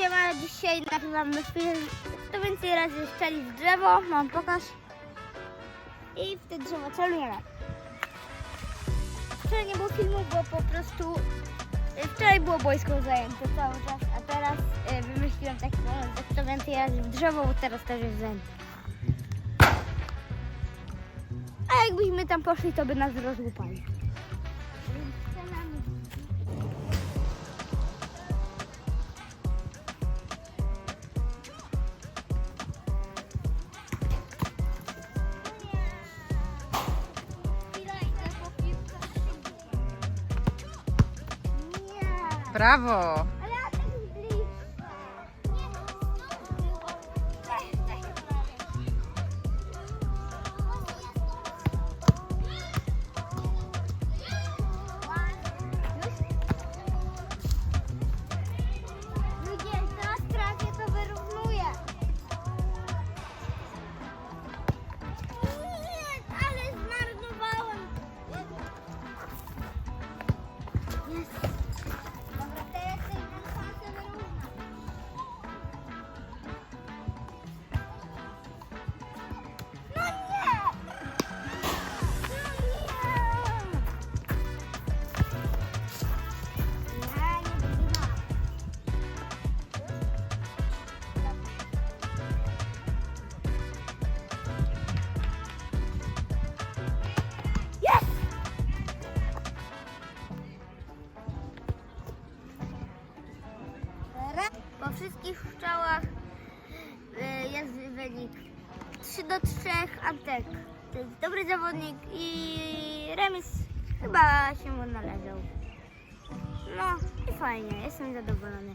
Siema, dzisiaj nagrywamy film. To więcej razy strzeli w drzewo, mam pokaż. I w te drzewo celujemy. Wczoraj nie było filmu, bo po prostu y, wczoraj było boisko zajęte cały czas, a teraz y, wymyśliłam taki moment, że kto więcej razy w drzewo, bo teraz też jest zajęte. A jakbyśmy tam poszli, to by nas rozłupali. Nie. Brawo! Po wszystkich strzałach y, jest wynik 3 do 3 Antek. To jest dobry zawodnik i remis chyba się mu należał. No i fajnie, jestem zadowolony.